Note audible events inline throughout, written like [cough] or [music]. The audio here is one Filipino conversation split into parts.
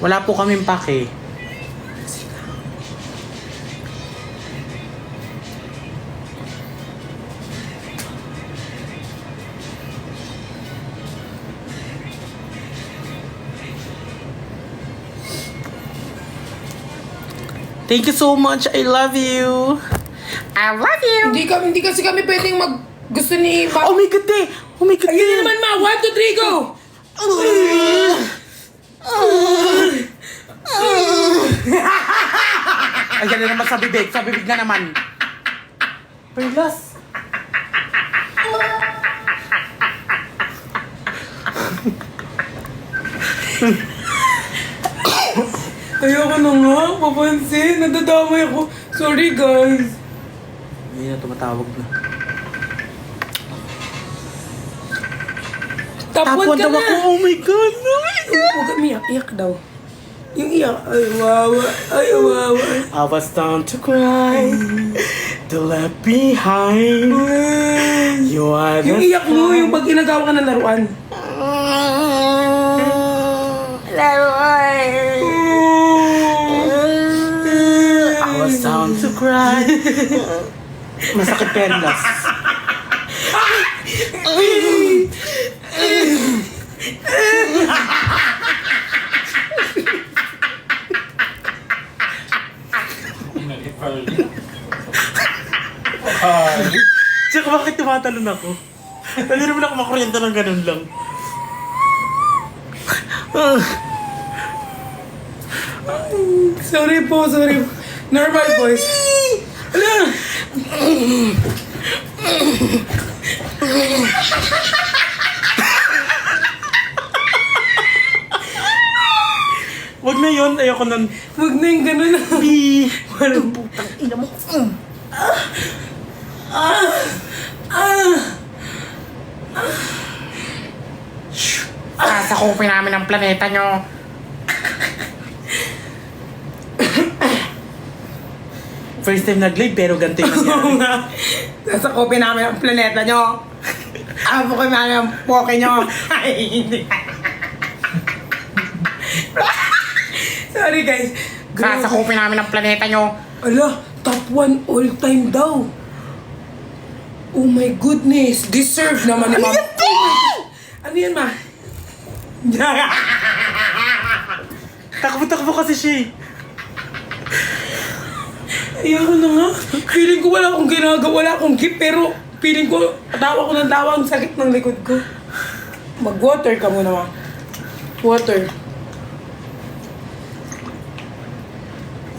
Wala po kaming pake. Thank you so much. I love you. I love you. Hindi, kami, hindi kasi kami pwedeng mag... Gusto ni... Oh my God, te. Oh my God, Ayun te. na naman, ma! One, two, three, go! Ayan na naman sa bibig. Sa bibig na naman. Perlas. Ayoko na nga, papansin. Nadadamay ako. Sorry, guys. Hindi na tumatawag na. Tapon ka daw na. ako. Oh my God. Oh my God. Huwag kami iyak. Daw. Yung iyak. Ay, wawa. Ay, wawa. I was down to cry. To left behind. You are the Yung iyak mo, yung pag ginagawa ka ng laruan. I was down to cry. [laughs] Masakit perlas. Tsaka bakit tumatalon ako? Hindi naman ako makuryente ng ganun lang. Sorry po, sorry. Normal voice. Ala! Wag na yun, ayoko nun. Huwag na yung ganun. Bi. Walang putang ina mo. Ah! Sasakupin namin ang planeta nyo. First time nag-live pero ganito yung [laughs] nangyari. Oo nga. Sasakopin namin ang planeta nyo. Abo ko namin ang poke nyo. Ay, hindi. [laughs] Sorry guys. Grabe. Sasakupin namin ang planeta nyo. Ala, top 1 all time daw. Oh my goodness. Deserve naman ni Mama. Ano yan, ma? [laughs] Takbo-takbo kasi siya eh. Ayoko na nga. Feeling ko wala akong ginagawa, wala akong gift, pero feeling ko, tawa ko ng tawa ang sakit ng likod ko. Mag-water ka muna, ma. Water.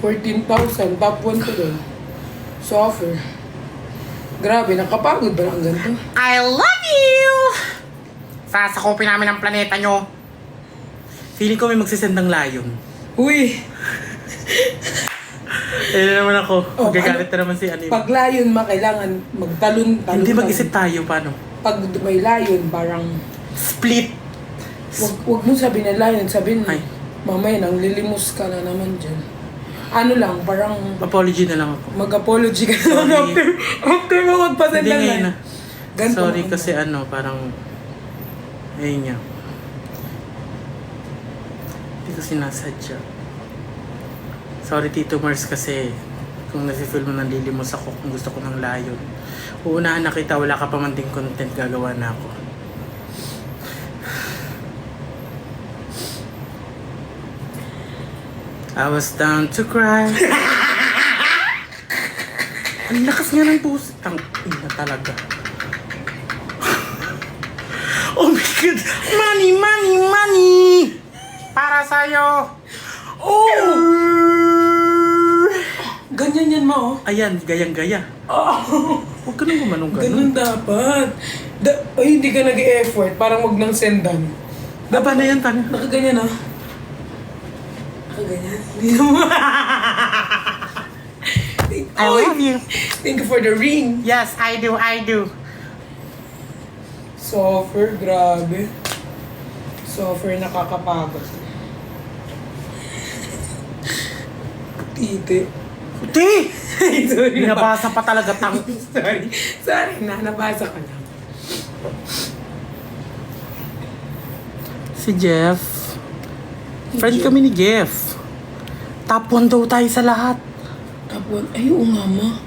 14,000. Top 1 ko doon. So, offer. Grabe, nakapagod ba ang ganito? I love you! Sasakupin namin ang planeta nyo. Feeling ko may magsisend ng layon. Uy! Eh naman ako. Oh, Magagalit na naman si Anim. Pag layon ma, kailangan magtalon, talon. Hindi mag-isip tayo paano. Pag may layon, parang, Split. wag, wag mo sabihin na layon, sabihin, Ay. mamaya nang lilimos ka na naman dyan. Ano lang, parang Apology na lang ako. mag-apology ka Sorry. lang after, after mo magpasend Hindi ng ngayon line. na. Ganito Sorry kasi ano, parang... Ayun nga. Hindi ko sinasadya. Sorry Tito Mars kasi kung nasi-feel mo nanlilimos ako kung gusto ko ng layon. Uunahan na kita, wala ka pa man ding content, gagawa na ako. I was down to cry. [laughs] Ang lakas nga ng puso. Tang ina talaga. oh my God! Money, money, money! Para sa'yo! Oh! Ganyan yan, ma, oh. Ayan, gayang-gaya. Huwag ka nang gumanong Ganun ganun. dapat. Da ay, hindi ka nag-e-effort. Parang wag nang sendan. Daba na yan, Tanya. Nakaganyan, ah. Nakaganyan. Hindi naman. I love you. Thank you for the ring. Yes, I do, I do. Soffer, grabe. Soffer, nakakapagod. Tite. Te! Sorry, Binabasa pa talaga tang... [laughs] Sorry. Sorry na, nabasa ko lang. Si Jeff. Friend kami ni Jeff. Top 1 daw tayo sa lahat. Top one. Ay, oo nga, ma.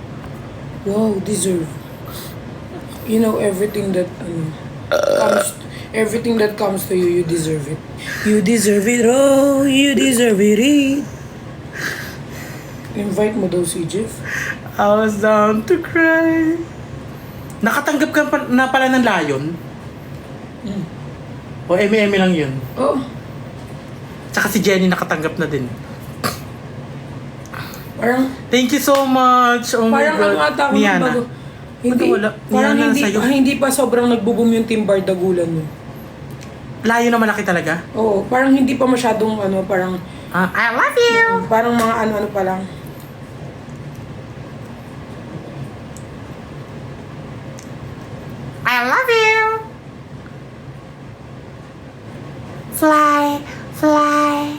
Wow, deserve. You know, everything that, ano, comes, everything that comes to you, you deserve it. You deserve it, oh, you deserve it. Invite mo daw si Jeff. I was down to cry. Nakatanggap ka pa, na pala ng layon? Mm. O eme-eme lang yun? Oh, Tsaka si Jenny nakatanggap na din. parang, Thank you so much. Oh my parang God. ano ata Niana. bago. Hindi, wala? parang Niana hindi, sa'yo. ah, hindi pa sobrang nagbo-boom yung Team Bardagulan mo. Layo na malaki talaga. Oo, parang hindi pa masyadong ano, parang, Ah, I love you. parang mga ano-ano pa lang. I love you. Fly, fly.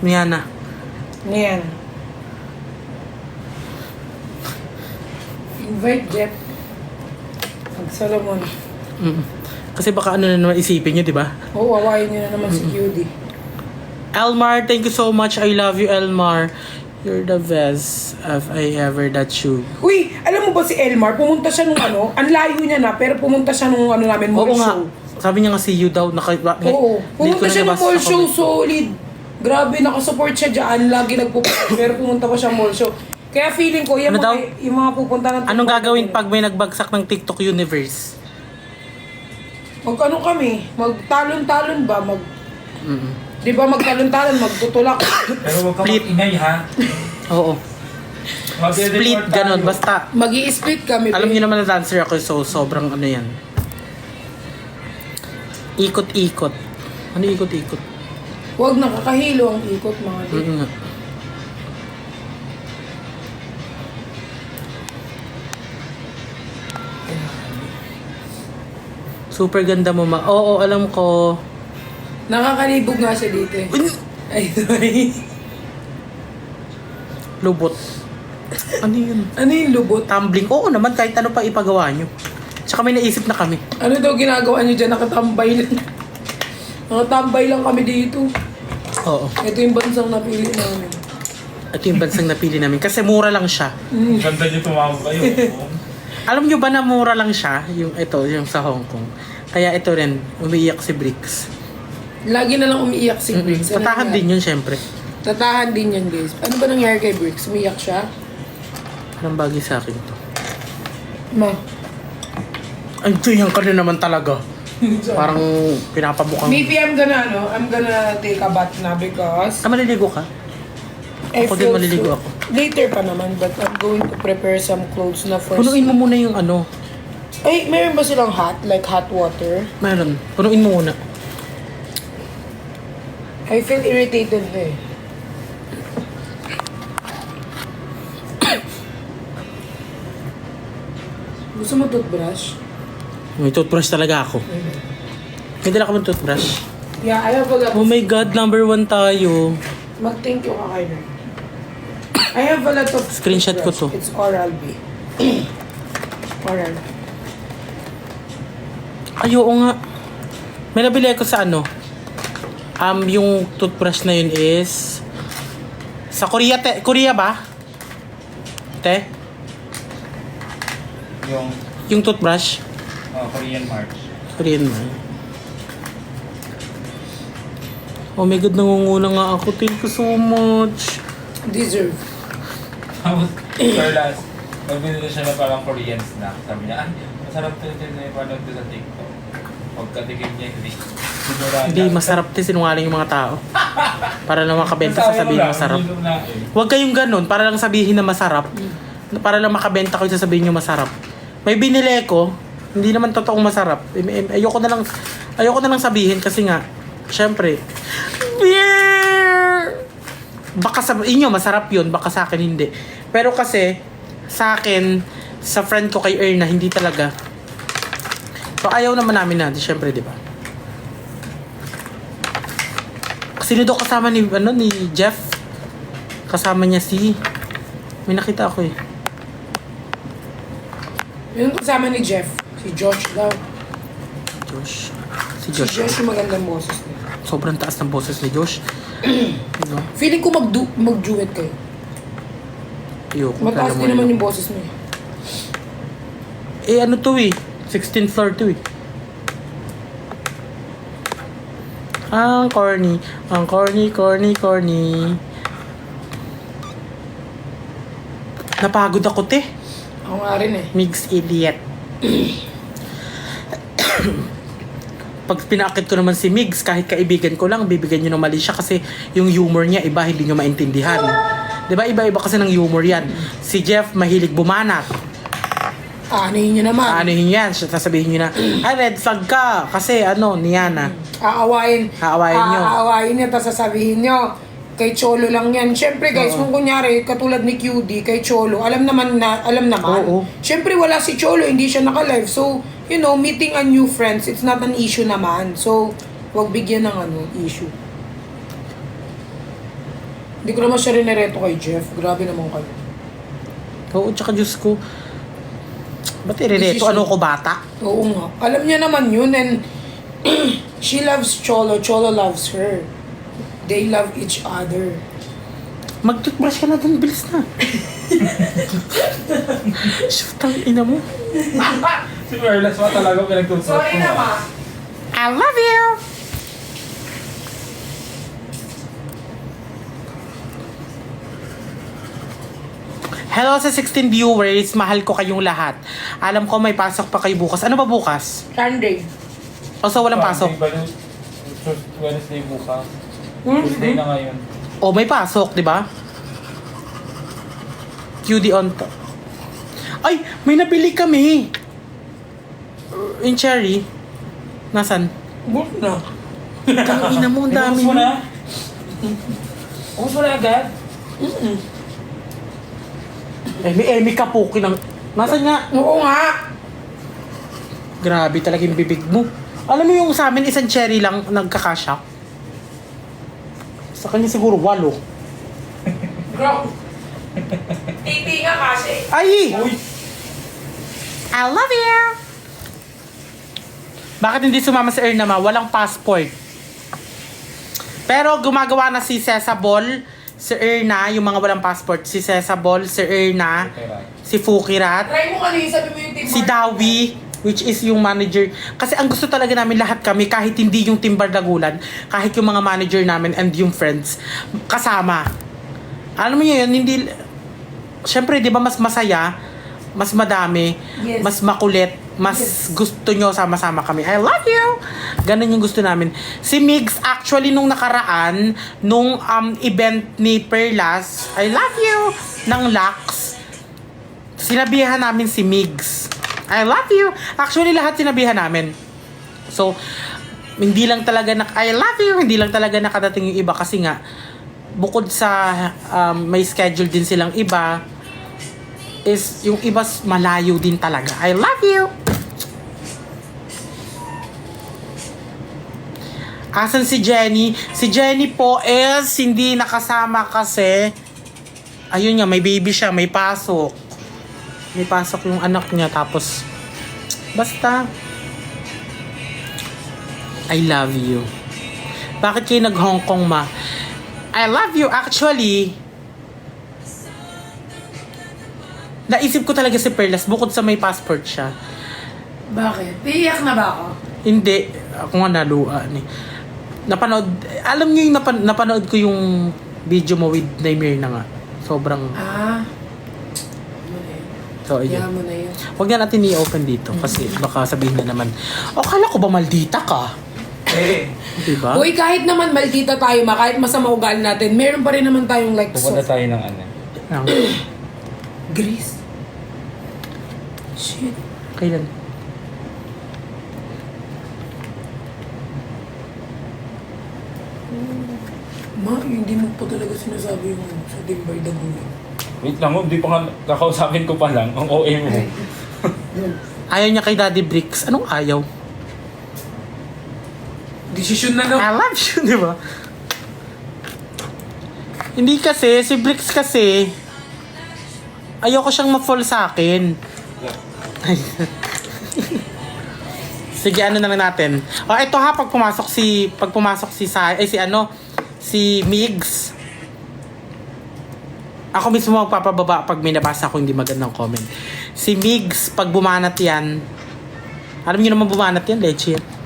Miana, Ngayon. Invite Jeff. Magsalo mo na. mm. kasi baka ano na naman isipin nyo, di ba? Oo, awayin niyo na naman si QD. Elmar, thank you so much. I love you, Elmar. You're the best if I ever that you. Uy, alam mo ba si Elmar, pumunta siya nung ano, ang layo niya na, pero pumunta siya nung ano namin, mall Oo nga. show. Sabi niya nga see you daw. Naka, Oo, pumunta siya ng nabasa mall show, solid. Grabe, nakasupport siya dyan, lagi nagpupunta, [coughs] pero pumunta pa siya mall show. Kaya feeling ko, yung, Ano mga, yung mga pupunta ng Anong gagawin pag may nagbagsak ng TikTok universe? Mag ano kami, magtalon-talon ba, mag, di ba magtalon-talon, magtutulak. [coughs] Pero huwag ka Split. mag-ingay ha. Oo. Magde-deport Split, tayo. ganon. Basta, mag split kami. alam niyo naman na dancer ako, so sobrang ano yan. Ikot-ikot. Ano ikot-ikot? Huwag nakakahilo ang ikot mga di. Mm nga. Super ganda mo ma. Oo, alam ko. Nakakalibog nga siya dito eh. Ay, sorry. Lubot. Ano yun? ano yung lubot? Tumbling. Oo naman, kahit ano pa ipagawa nyo. Tsaka may naisip na kami. Ano daw ginagawa niyo dyan? Nakatambay lang. Nakatambay lang kami dito. Oo. Ito yung bansang napili namin. Ito yung bansang napili namin. Kasi mura lang siya. Ganda niyo tumawag kayo. [laughs] Alam nyo ba na mura lang siya? Yung ito, yung sa Hong Kong. Kaya ito rin, umiiyak si Bricks. Lagi na lang umiiyak si Briggs. Ano Tatahan nangyari? din yun, syempre. Tatahan din yan, guys. Ano ba nangyari kay Briggs? Umiiyak siya? Anong bagay sa akin to? Ma. Ay, yan ka na naman talaga. Parang pinapamukhang... Maybe I'm gonna, ano, I'm gonna take a bath na because Ah, maliligo ka? I Ako din feel maliligo so- ako. Later pa naman, but I'm going to prepare some clothes na first. Punuin mo muna yung ano. Ay, meron ba silang hot? Like hot water? Meron. Punuin mo muna. I feel irritated na eh. [coughs] Gusto mo toothbrush? May toothbrush talaga ako. May dala ka bang toothbrush? Yeah, I have a lot Oh my God, number one tayo. Mag-thank you ka kayo. I have a lot of... Screenshot ko to. It's Oral-B. Oral. Ay, oo nga. May nabili ako sa ano. Um, yung toothbrush na yun is... Sa Korea, te. Korea ba? Te? Yung Yung toothbrush? Oh, Korean March. Korean ba? Oh my God, nangunguna nga ako. Thank you so much. Deserve. Tapos, sir last, nagbili siya na parang Korean snack. Sabi niya, ay, masarap to ito na ipanood ko sa TikTok. Pagkatikim niya, hindi. Hindi, masarap din sinungaling yung mga tao. Para lang makabenta sasabihin masarap. eh. Huwag kayong ganun, para lang sabihin na masarap. Para lang makabenta ko sasabihin nyo masarap. May binili ko, hindi naman totoong masarap. Ayoko na lang, ayoko na lang sabihin kasi nga, syempre, beer! Baka sa inyo masarap yun, baka sa akin hindi. Pero kasi, sa akin, sa friend ko kay Erna, hindi talaga. So ayaw naman namin na, syempre, di ba? Sino daw kasama ni, ano, ni Jeff? Kasama niya si... May nakita ako eh. Yung kasama ni Jeff, si Josh daw. Josh. Si Si Josh. Josh yung magandang boses niya. Sobrang taas ng boses ni Josh. ano? [clears throat] Feeling ko mag mag-duet kayo. Ayoko. Mataas mo din naman yun. yung boses niya. Eh ano to eh? 16th floor to eh. Ang corny. Ang corny, corny, corny. Napagod ako te. Ako nga rin eh. Migs idiot. Pag pinakit ko naman si Migs, kahit kaibigan ko lang, bibigyan nyo ng mali siya kasi yung humor niya, iba, hindi nyo maintindihan. Di ba? Iba-iba kasi ng humor yan. Si Jeff, mahilig bumanat. Aanahin niyo naman. Ano yun yan? Sasabihin nyo na, ay, red flag ka. Kasi ano, Niana. Aawayin. Aawayin niyo. Aawayin niya, tapos sasabihin niyo, kay Cholo lang yan. Siyempre guys, kung kunyari, katulad ni QD, kay Cholo, alam naman na, alam naman. Oo. Siyempre wala si Cholo, hindi siya naka-live. So, you know, meeting a new friends, it's not an issue naman. So, wag bigyan ng ano, issue. Hindi ko naman siya rinereto kay Jeff. Grabe naman kayo. Oo, tsaka Diyos ko. Ba't irereto? Decision. Ano ko bata? Oo nga. Alam niya naman yun and [clears throat] she loves Cholo. Cholo loves her. They love each other. Mag-toothbrush ka na dun, bilis na. [laughs] Shoot, ang ina mo. Si Perlas pa talaga pinagtutusap ko. ah. I love you! Hello sa 16 viewers, mahal ko kayong lahat. Alam ko may pasok pa kayo bukas. Ano ba bukas? Sunday. O so walang pasok? Wednesday bukas. Hmm? Tuesday na ngayon. O may pasok, di ba? QD on to. Ay, may nabili kami. In cherry. Nasaan? Good na. Tangina mo, ang dami. Ubus mo na? Ubus mo na agad? Emi, Emi kapuki ng... Nasaan nga? Oo nga. Grabe talaga yung bibig mo. Alam mo yung sa amin, isang cherry lang nagkakasya. Sa kanya siguro walo. Bro. Titi nga kasi. Ay! Uy! I love you! Bakit hindi sumama si Ernama? Walang passport. Pero gumagawa na si Cesabol, si Erna, yung mga walang passport. Si Cesabol, si Erna, si Fukirat, Try mo kanina, sabi mo yung team si Dawi, which is yung manager. Kasi ang gusto talaga namin lahat kami, kahit hindi yung Team Bardagulan, kahit yung mga manager namin and yung friends, kasama. Alam mo yun, hindi... Siyempre, di ba mas masaya, mas madami, Yes. mas makulit, mas Yes. gusto nyo sama-sama kami. I love you! Ganun yung gusto namin. Si Migs, actually, nung nakaraan, nung um, event ni Perlas, I love you! ng Lux, sinabihan namin si Migs. I love you. Actually, lahat sinabihan namin. So, hindi lang talaga na I love you, hindi lang talaga nakadating yung iba kasi nga bukod sa um, may schedule din silang iba is yung iba malayo din talaga. I love you. Asan si Jenny? Si Jenny po is hindi nakasama kasi ayun nga, may baby siya, may pasok. May pasok yung anak niya, tapos, basta, I love you. Bakit kayo nag-Hong Kong, ma? I love you, actually. Naisip ko talaga si Perlas, bukod sa may passport siya. Bakit? Tiyak na ba ako? Hindi, ako nga naluan eh. Napanood, alam niyo yung napan, napanood ko yung video mo with Naimir na nga. Sobrang, Ah. So ayun. Hayaan mo na yun. Huwag na natin i-open dito kasi baka sabihin na naman, o kala ko ba maldita ka? Eh, Diba? Uy, kahit naman maldita tayo, ma, kahit masama ugali natin, meron pa rin naman tayong like pupunta soft. tayo ng ano. Ang, [clears throat] Grease. Shit. kailan? Ma, hindi mo pa talaga sinasabi yung sa Dimbay Dagulan. Wait lang, oh, di pa nga kakausapin ko pa lang. Ang OA mo. [laughs] Ayaw niya kay Daddy Bricks. Anong ayaw? Decision na no. I love you, di ba? Hindi kasi, si Bricks kasi, ayoko siyang ma-fall sa akin. [laughs] Sige, ano na lang natin. O, ito ha, pag pumasok si, pag pumasok si Sa, eh, si ano, si Migs. Ako mismo magpapababa pag may nabasa ko hindi magandang comment. Si Migs, pag bumanat yan, alam niyo naman bumanat yan, yan.